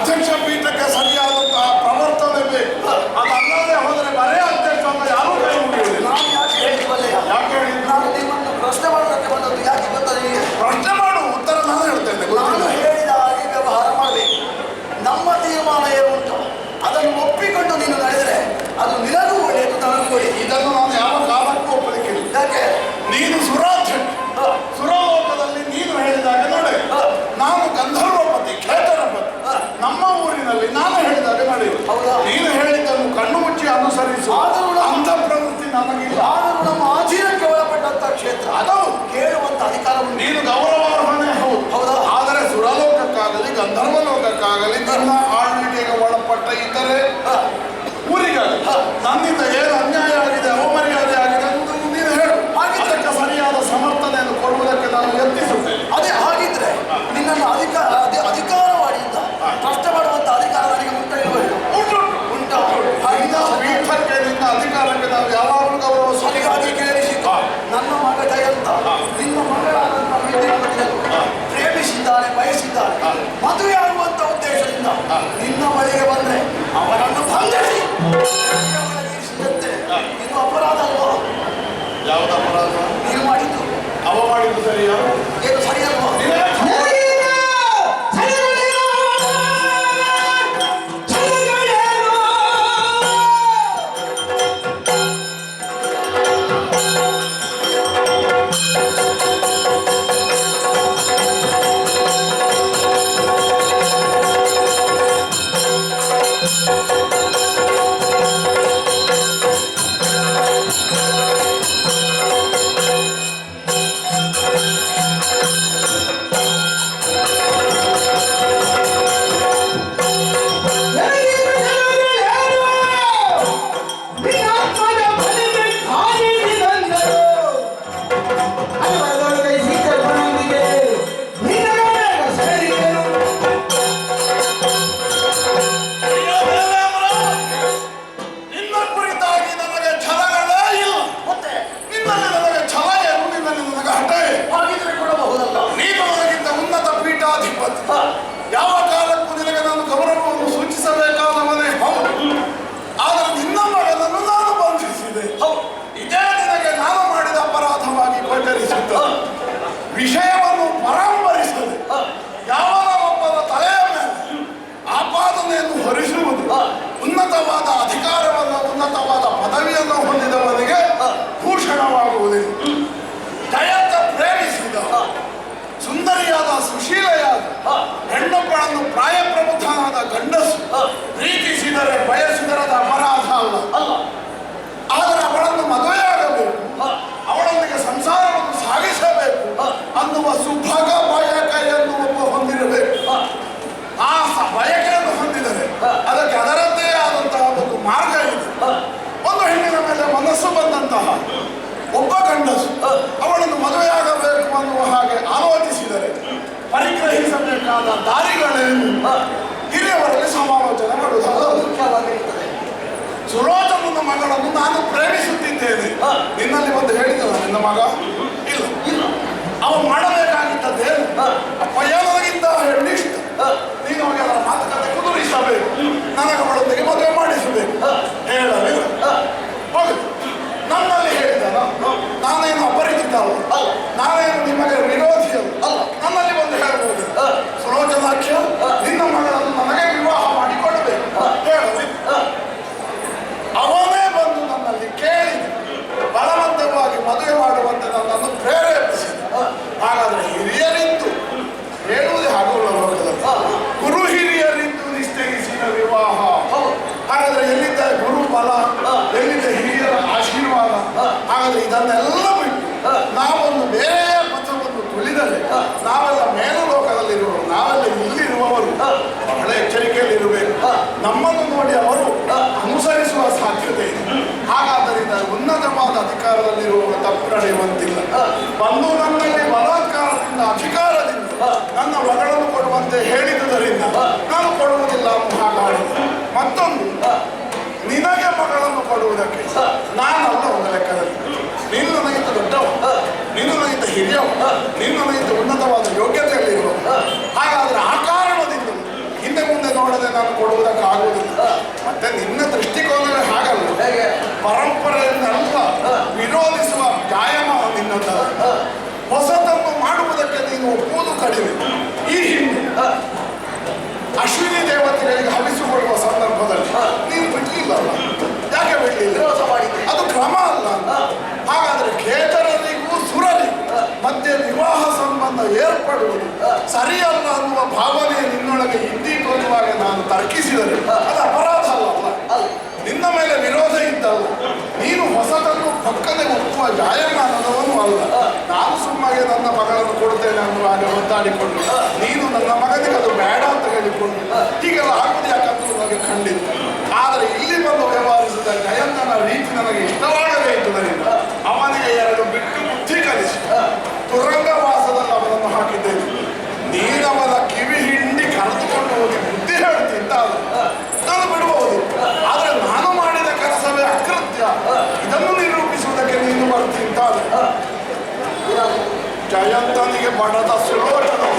ಅಧ್ಯಕ್ಷ ಪೀಠಕ್ಕೆ ಸರಿಯಾದ Marcos Ariel. ವಿಷಯವನ್ನು ಪರಾಮರಿಸದೆ ಯಾವಾಗ ಒಬ್ಬರ ತಲೆಯ ಮೇಲೆ ಆಪಾದನೆಯನ್ನು ಹೊರಿಸುವುದು ಉನ್ನತವಾದ ಅಧಿಕಾರವನ್ನು ಉನ್ನತವಾದ ಪದವಿಯನ್ನು ಹೊಂದಿದವನಿಗೆ ಭೂಷಣವಾಗುವುದಿಲ್ಲ. ಜಯಂತ ಪ್ರೇಮಿಸಿದ ಸುಂದರಿಯಾದ ಸುಶೀಲೆಯಾದ ಹೆಣ್ಣೊಬ್ಬಳನ್ನು ಪ್ರಾಯಪ್ರಬುದ್ಧನಾದ ಗಂಡಸು ಪ್ರೀತಿಸಿದರೆ ಮಗ. ಇಲ್ಲ ಇಲ್ಲ ಅವ ಮಾಡಬೇಕಾಗಿದ್ದದ್ದು ಏನು ಅಪ್ಪ ಏನಾಗಿದ್ದ ಇಷ್ಟ ನೀನು ಅವಾಗ ಮಾತುಕತೆ ಕುದುರಿಸಬೇಕು. ನನಗೆ ಅವಳೊಂದಿಗೆ ಮದುವೆ ಮಾಡಿಸಬೇಕು. ಹೇಳಲಿಲ್ಲ ಹೋಗಿ. ನನ್ನಲ್ಲಿ ಹೇಳಿದ ನಾನೇನು ಅಪರಿಚಿತ ನಾನೇನು ನಿಮಗೆ ನಾವೆಲ್ಲ ಮೇಲುಲೋಕದಲ್ಲಿರುವವರು ನಾವೆಲ್ಲ ಇಲ್ಲಿರುವವರು. ಬಹಳ ಎಚ್ಚರಿಕೆಯಲ್ಲಿರಬೇಕು. ನಮ್ಮನ್ನು ನೋಡಿ ಅವರು ಅನುಸರಿಸುವ ಸಾಧ್ಯತೆ ಇದೆ. ಹಾಗಾದ್ದರಿಂದ ಉನ್ನತವಾದ ಅಧಿಕಾರದಲ್ಲಿರುವವರು ತಪ್ಪು ನಡೆಯುವಂತಿಲ್ಲ. ಬಂದು ನನ್ನಲ್ಲಿ ಬಲಾತ್ಕಾರದಿಂದ ಅಧಿಕಾರದಿಂದ ನನ್ನ ಮಗಳನ್ನು ಕೊಡುವಂತೆ ಹೇಳಿದುದರಿಂದ ನಾನು ಕೊಡುವುದಿಲ್ಲ ಹಾಗಾಡಿ ಮತ್ತೊಂದು. ನಿನಗೆ ಮಗಳನ್ನು ಕೊಡುವುದಕ್ಕೆ ನಾನು ಒಂದು ಲೆಕ್ಕದಲ್ಲಿ. ನಿನ್ನ ಹಿರಿಯವ ನಿನ್ನಿಂತ ಉನ್ನತವಾದ ಯೋಗ್ಯತೆಯಲ್ಲಿರುವ ಹಾಗಾದ್ರೆ ಆ ಕಾರಣದಿಂದ ಹಿಂದೆ ಮುಂದೆ ನೋಡದೆ ನಾನು ಕೊಡುವುದಕ್ಕೆ ಆಗುವುದಿಲ್ಲ ಮತ್ತೆ ನಿನ್ನ ದೃಷ್ಟಿಕೋನವೇ ಹಾಗಲ್ಲ. ಹೇಗೆ? ಪರಂಪರೆಯಿಂದ ಅಲ್ಲ ವಿರೋಧಿಸುವ ವ್ಯಾಯಾಮ ನಿನ್ನದ. ಹೊಸತನ್ನು ಮಾಡುವುದಕ್ಕೆ ನೀನು ಒಪ್ಪುವುದು ಕಡಿಮೆ. ಈ ಸಂಬಂಧ ಸರಿಯಲ್ಲ ಅನ್ನುವ ಭಾವನೆ ನಿನ್ನೊಳಗೆ ಇಂದೀಪೂರ್ವವಾಗ ನಾನು ತರ್ಕಿಸಿದರೆ ಅದು ಅಪರಾಧ ಅಲ್ಲ. ಅಲ್ಲ. ನಿನ್ನ ಮೇಲೆ ವಿರೋಧ ಇದ್ದಲ್ಲ. ನೀನು ಹೊಸದನ್ನು ಪಕ್ಕನೆ ಒಪ್ಪುವ ಜಾಯಮಾನದವನು ಅಲ್ಲ. ನಾನು ಸುಮ್ಮಗೆ ನನ್ನ ಮಗಳನ್ನು ಕೊಡ್ತೇನೆ ಹಾಗೆ ಒದ್ದಾಡಿಕೊಂಡು ನೀನು ನನ್ನ ಮಗನಿಗೆ ಅದು ಬೇಡ ಅಂತ ಹೇಳಿಕೊಂಡು ಹೀಗೆಲ್ಲ ಆಗುವುದು ಯಾಕಂತ ನನಗೆ ಖಂಡಿತ. ಆದರೆ ಇಲ್ಲಿ ಬಂದು ವ್ಯವಹರಿಸಿದ ಜಯಂತನ ರೀತಿ ನನಗೆ ಇಷ್ಟವಾಗದೇ ಇದ್ದುದರಿಂದ ಜಯಂತನಿಗೆ ಬಡದ ಅಪ್ಪನಿಗೆ